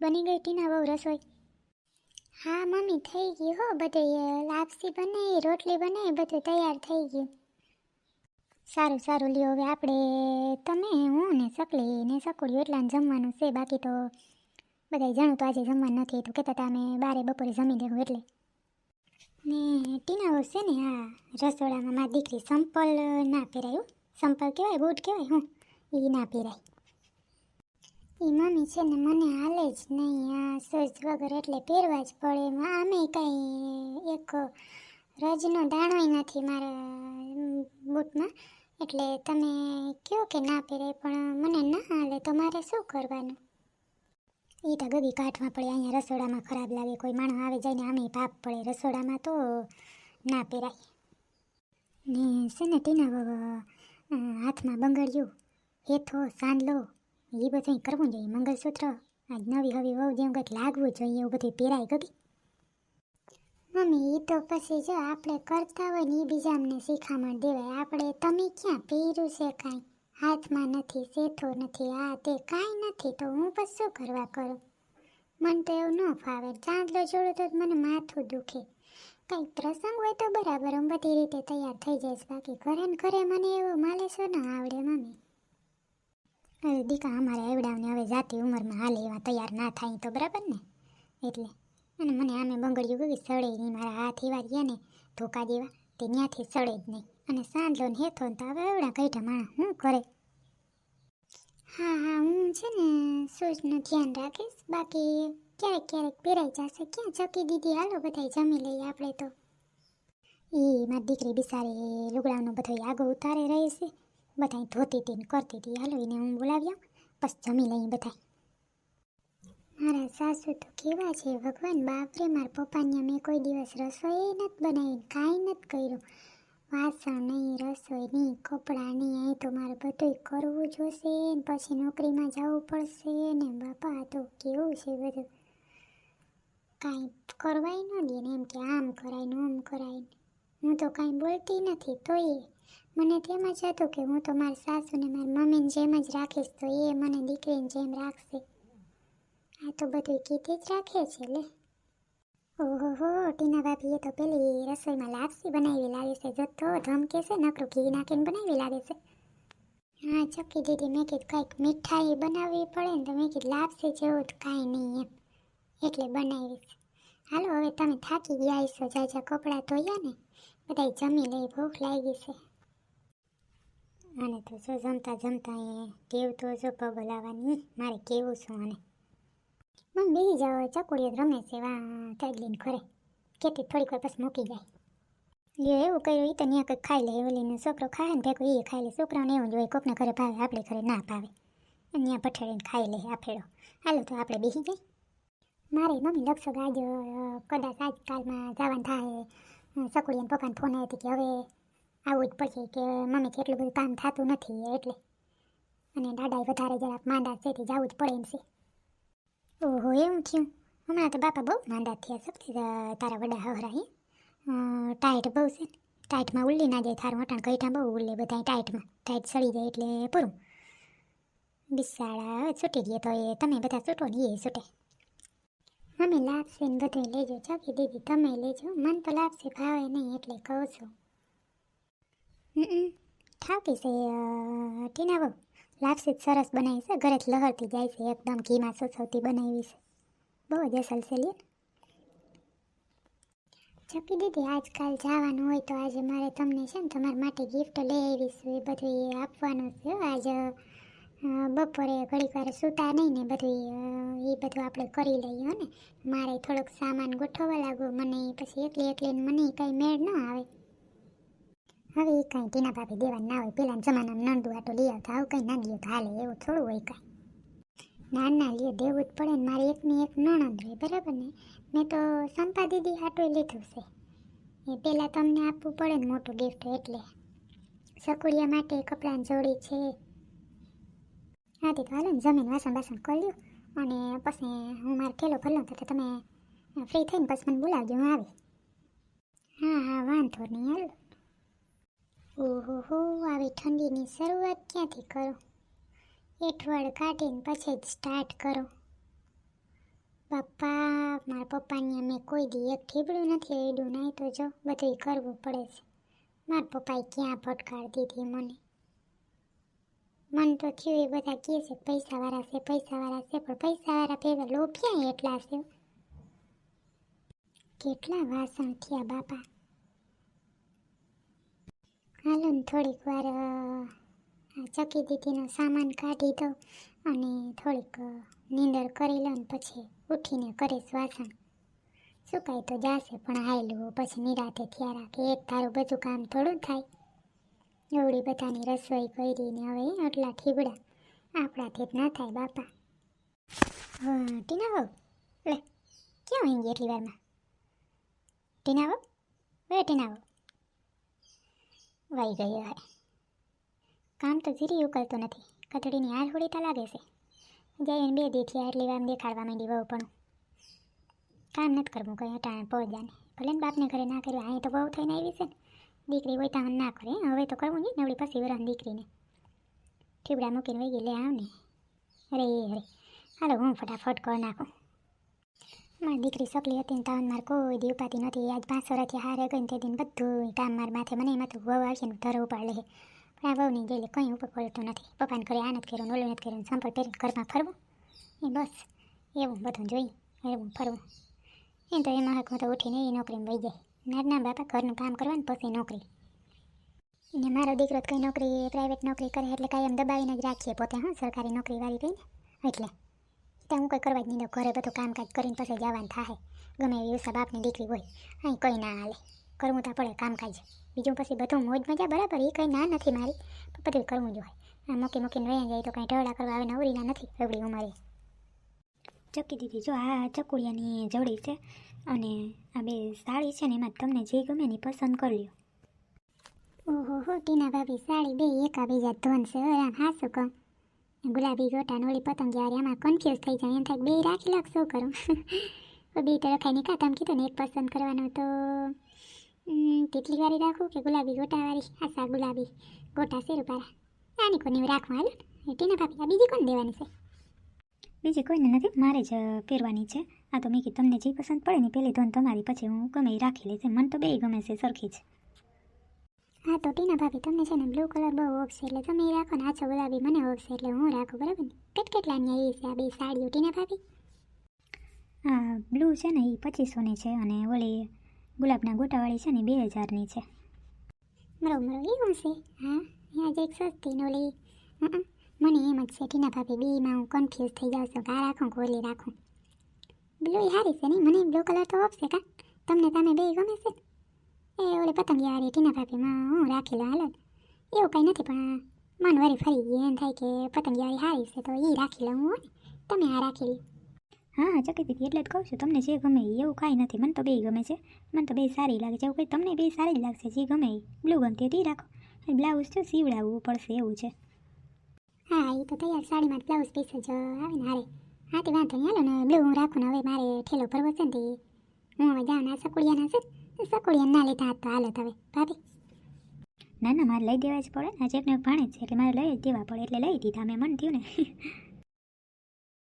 બની ગઈ ટીના બહુ રસોઈ હા, મમ્મી, થઈ ગયું હો બધું. લાપસી બનાવી રોટલી બનાવી બધું તૈયાર થઈ ગયું. સારું સારું. લ્યો, હવે આપણે તમે, હું ને સકલી ને સકુડ્યું એટલા જમવાનું છે. બાકી તો બધા જાણું તો આજે જમવાનું નથી તો કહેતા હતા અમે બારે બપોરે જમી દેવું એટલે. ને ટીના છે ને, આ રસોડામાં મારી દીકરી સંપલ ના પહેરાયું સંપલ કહેવાય, બૂટ કહેવાય, હું. એ ના પહેરાય. એ મમ્મી છે ને મને હાલે જ નહીં. આ સજ વગર એટલે પહેરવા જ પડે. એમાં આમે કાંઈ એક રજનો દાણોય નથી મારા બૂટમાં. એટલે તમે કહો કે ના પહેરાય પણ મને ના હાલે તો મારે શું કરવાનું? એ તો ગગી કાઠમાં પડે. અહીંયા રસોડામાં ખરાબ લાગે. કોઈ માણસ આવે જાય ને આમે પાપ પડે. રસોડામાં તો ના પહેરાય. ને છે ને ટીના હાથમાં બંગડિયું, હેથો સાંદલો એ બધું કરવું જોઈએ. મંગલસૂત્ર આજ નવી હવી વહુ જેમ કંઈક લાગવું જોઈએ એવું બધું પહેરાય ગગી મમ્મી એ તો પછી જો આપણે કરતા હોય ને એ બીજાને શીખામણ દેવાય. આપણે તમે ક્યાં પહેર્યું છે કાંઈ? હાથમાં નથી, શેઠો નથી, આ તે કાંઈ નથી. તો હું પછી શું કરવા કરું? મને તો એવું ન ફાવે. ચાંદલો જોડું તો મને માથું દુખે. કંઈક પ્રસંગ હોય તો બરાબર. હું બધી રીતે તૈયાર થઈ જઈશ. બાકી ઘરે ને ઘરે મને એવું માલેશો ન આવડે, મમ્મી. દીકા અમારે આવડાવને હવે જાતી ઉંમરમાં હાલે એવા તૈયાર ના થાય તો બરાબર ને? એટલે. અને મને આમે બંગડીયું ગઈ સડે નહીં, મારા હાથ એવા રહ્યા ને, ધોકા જેવા, તે ત્યાંથી સડે જ નહીં. અને સાંજલો ને હેથો ને તો હવે એવડા કઈઠા માણસ શું કરે? હા હા, હું છે ને સૂઝનું ધ્યાન રાખીશ. બાકી ક્યારેક ક્યારેક પહેરાઈ જશે. ક્યાં ચકી દીધી? હાલો બધા જમી લઈએ આપણે તો. એ મારી દીકરી બિસારી લુગડાનો બધો આગો ઉતારે રહે બધા ધોતી હતી ને કરતી હતી. હાલો એને હું બોલાવ્યા, બસ જમી લઈએ બધા મારા સાસુ તો કેવા છે, ભગવાન બાપરે મારા પપ્પાને મેં કોઈ દિવસ રસોઈ નથી બનાવી કાંઈ નથી કર્યું. વાસણ નહીં, રસોઈ નહીં, કપડાં નહીં, અહીં તો મારે બધું કરવું જોશે ને પછી નોકરીમાં જવું પડશે ને બાપા તો કેવું છે બધું. કાંઈ કરવાય ન દે ને એમ કે આમ કરાય ને આમ કરાય હું તો કાંઈ બોલતી નથી, તોય મને તેમ જ હતું કે હું તો મારી સાસુને મારી મમ્મીને જેમ જ રાખીશ તો એ મને દીકરીને જેમ રાખશે. આ તો બધું કીધી જ રાખે છે લે. ઓહો ટીના ભાભીએ તો પેલી રસોઈમાં લાપસી બનાવી લાગે છે. જથ્થો, ધમકે છે, નકરું ઘી નાખીને બનાવી લાગે છે. હા ચક્કી દીદી મેં કીધું કંઈક મીઠાઈ બનાવવી પડે ને તો મેં કીધું લાપસી જેવું તો કાંઈ નહીં એમ. એટલે બનાવીશ હાલો, હવે તમે થાકી ગયા છો જાજા કપડાં ધોયા ને. બધાય જમી લઈ ભૂખ લાગી છે. અને તો શું જમતા જમતા એ ટેવ તો જો પગ હલાવવાની. મારે કેવું શું આને? મમ બેસી જાઓ, ચકુડીઓ રમે છે વા કાઢલીને ખરે કેતી થોડીક વાર પછી મૂકી જાય. લ્યો, એવું કર્યું એ તો ત્યાં કંઈક ખાઈ લે ઓલીને છોકરો ખાય ને ભેગું એ ખાઈ લે. છોકરાને એવું જ હોય, કોકને ઘરે ભાવે, આપણે ઘરે ના ભાવે. અને ત્યાં પઠાડીને ખાઈ લે, આફેડો. હાલો તો આપણે બેસી જાય. મારે મમ્મી લગભગ આજ કદાચ આજકાલમાં જવાનું થાય. સકુડીને પપ્પાને ફોન આવ્યો કે હવે આવવું જ પછી કે મમ્મી કેટલું બધું કામ થતું નથી એટલે. અને દાદાએ વધારે જરાક માંદા છે તે જવું જ પડે એમ છે. ઓહો, એવું થયું? હમણાં તો બાપા બહુ માંદા થયા સૌથી તારા વડા હવરા હે. ટાઈટ બહુ છે ટાઈટમાં ઉલ્લી ના જાય થારું વટાણ કઈઠા બહુ ઉલ્લે બધા ટાઈટમાં. ટાઈટ સડી જાય એટલે પૂરું. બિસાડા છૂટી ગયે તો એ, તમે બધા છૂટો ને એ છૂટે અમે લાપસી ને બધું લેજો ચાકી દીદી તમે લેજો. મન તો લાપસી ભાવે નહીં એટલે કહું છું. ઠાકી છે ટીના બહુ. લાપસી સરસ બનાવી છે, ઘરે જ લહરતી જાય છે, એકદમ ઘીમાં સસવતી બનાવી છે. બહુ જ અસલ છે લે ચકી દીદી આજકાલ જવાનું હોય તો આજે મારે તમને છે ને, તમારા માટે ગિફ્ટ લઈ આવી છું એ બધું આપવાનું છે આજ બપોરે ઘડીક વાર સૂતા નહીં ને બધું એ બધું આપણે કરી લઈએ ને. મારે થોડોક સામાન ગોઠવવા લાગુ, મને પછી એકલી એકલી મને કંઈ મેળ ન આવે. હવે એ કાંઈ ટીના ભાભી દેવા ના હોય પેલા જમાનામાં નંદુ આટો લઈ આવતા, આવું કંઈ નાની તો એવું થોડું હોય કાંઈ. ના ના લ્યો દેવું જ પડે ને મારી એકની એક નણંદ રહે, બરાબર ને? મેં તો સંપા દીદી આટો લીધું છે. એ પહેલાં તમને આપવું પડે ને મોટું ગિફ્ટ એટલે. સકુડિયા માટે કપડાની જોડી છે. હા તે તો હાલો ને જમીન વાસણ બાસણ કરી અને પછી હું મારો ઠેલો ભરલો તો તમે ફ્રી થઈને પછી મને બોલાવજો, હું આવી. હા હા, વાંધો નહીં, હાલો. ઓહો હો, આવી ઠંડીની શરૂઆત ક્યાંથી કરો? એઠવાડ કાઢીને પછી જ સ્ટાર્ટ કરો. પપ્પા, મારા પપ્પાની અમે કોઈ દી એક ઠીબડું નથી એડું નહીં તો જો બધું કરવું પડે છે. મારા પપ્પાએ ક્યાં ફટકાર દીધી મને? મન તો થયું એ બધા કહે છે, પૈસાવાળા છે પૈસાવાળા છે, પણ પૈસાવાળા ભેગા લોભ્યા એટલા છે. કેટલા વાસણ થયા બાપા? હાલો ને થોડીક વાર ચકી દીદીનો સામાન કાઢી દો અને થોડીક નીંદર કરી લો પછી ઉઠીને કરીશ વાસણ. સુકાઈ તો જાશે, પણ હાયલું પછી નિરાતે થયા રાખે. એક તારું બધું કામ થોડું થાય. એવડી બધાની રસોઈ કરીને હવે આટલા ઠીબડા આપણાથી જ ના થાય, બાપા. ટીના બહુ લે, ક્યાં ગઈ એટલી વારમાં? ટીના બહુ ટીના બહુ વહી ગયો હવે કામ તો જીરી ઉકલતું નથી. કથડીની હાર હોડી તો લાગે છે જઈને બે દી થયા એટલી વાર દેખાડવા માંડી બહુ પણ. કામ નથી કરવું કંઈ અટાણે પહોંચાને ભલે ને બાપને ઘરે ના કર્યું, અહીં તો બહુ થઈને આવી છે ને. દીકરી હોય તો ના કરે. હવે તો કરવું નહીં, નવડી પછી વરાન દીકરીને. ઠીબડા મૂકીને વહી ગઈ, લે આવ ને અરે અરે હાલો હું ફટાફટ કરી નાખું. મારી દીકરી સકલી હતી ને તાવન મારે કોઈ દી નથી આજ પાંચ વર્ષથી હારે ગઈ તે દિન બધું કામ માર માથે મને એમાં તો વહુ આવશે ને ધરો ઉપાડ લે પણ આ વહુની ગયેલી કંઈ ઉપર પડતું નથી. પપ્પાને ઘરે આ નથી કર્યું ઓલું નથી કર્યું સંપલ પહેરી ઘરમાં ફરવું? એ બસ, એવું બધું જોઈ, એવું ફરવું. એમ તો એમાં હક તો ઉઠીને એ નોકરીમાં વહી જાય. ના ના બાપા ઘરનું કામ કરવાનું પછી નોકરી. ને મારો દીકરો કંઈ નોકરી પ્રાઇવેટ નોકરી કરે એટલે કાંઈ એમ દબાવીને જ રાખીએ પોતે, હા, સરકારી નોકરી વાળી રહીને એટલે તો હું કંઈ કરવા જ નહીં દઉં. ઘરે બધું કામકાજ કરીને પછી જવાનું થાય ગમે એવી ઉષા બાપની દીકરી હોય અહીં કંઈ ના હાલે. કરવું તો પડે કામકાજ. બીજું પછી બધું મોજ મજા બરાબર? એ કંઈ ના નથી મારી. પણ બધું કરવું જ હોય. આ મૂકી મૂકીને રહ્યા જાય તો કંઈ ઢવડા કરવા આવે નવરીના નથી એવડી ઉંમરે. ચકી દીધી જો આ ચકુડિયાની જોડી છે અને આ બે સાડી છે ને એમાં તમને જે ગમે ને પસંદ કરી લ્યો. ઓહો હો ટીના ભાભી સાડી બે એકા બીજા ધોન છે. હાસું હાસુ કહું ગુલાબી ગોટા નોળી પતંગ યાર, એમાં કન્ફ્યુઝ થઈ જાય. એમ થાય બે રાખી લખ, શું કરું? બે તો રખાઈ નહીં. તમે કીધું ને, એક પસંદ કરવાનું તો કેટલી વાળી રાખું કે ગુલાબી ગોટાવાળી આશા ગુલાબી, ગોટા શેર પારા. આની કોની રાખવા હાલો ટીના ભાભી, આ બીજી કોણ દેવાની છે? બીજી કોઈને નથી, મારે જ પહેરવાની છે. આ તો મેં કીધું, તમને જે પસંદ પડે ને પહેલી ધોન તમારી પછી હું ગમે રાખી લઈશ. મને તો બે ગમે છે સરખી જ. હા તો ટીના ભાભી તમને છે ને બ્લુ કલર બહુ ઓગશે છે એટલે તમે એ રાખો ને આછો ગુલાબી મને ઓગશે એટલે હું રાખું બરાબર ને? કેટ કેટલાની આવી છે આ બે સાડીઓ? ટીના ભાભી? હા બ્લુ છે ને એ પચીસોની છે અને ઓલી ગુલાબના ગોટાવાળી છે ને બે હજારની છે. મરો મરો એવું છે? હા અહીંયા જે એક સસ્તી ને ઓલી મને એમ જ છે ટીના ભાભી બેમાં હું કન્ફ્યુઝ થઈ જાઉં છું કે આ રાખું કે ઓલી રાખું બ્લુ સારી છે નહીં મને બ્લુ કલર તો ઓપશે કા? તમને તમે બે ગમે છે? એ ઓલી પતંગિયાવાળી ટીના ભાભીમાં હું રાખેલા હાલ. એવું કંઈ નથી પણ મન વળી ફરી ગઈ એમ થાય કે પતંગ યારી હારી છે તો એ રાખી લઉં હું હો તમે આ રાખી લ્યો. હા ચકી દીદી એટલે જ કહું છું તમને જે ગમે એ એવું કાંઈ નથી મને તો બે ગમે છે. મને તો બે સારી લાગે છે એવું કંઈ તમને બે સારી જ લાગશે જે ગમે એ બ્લુ ગમતી હતી રાખો. અને બ્લાઉઝ તો સીવડાવવું પડશે એવું છે. હા એ તો તૈયાર સાડીમાં બ્લાઉઝ પીસ જ આવે ને હારે. હા તે વાંધો નહીં હાલો ને બ્લુ હું રાખું ને હવે મારે ઠેલો ભરવો છે ને તે. હું હવે જાઉં ને આ સકુડિયાના છે સકુડિયા ના લીધા હાથ તો હાલત હવે, ભાભી. ના ના, મારે લઈ દેવા જ પડે ને. આજે એક ભાણે છે, એટલે મારે લઈ જ દેવા પડે, એટલે લઈ દીધા. મેં મન થયું ને.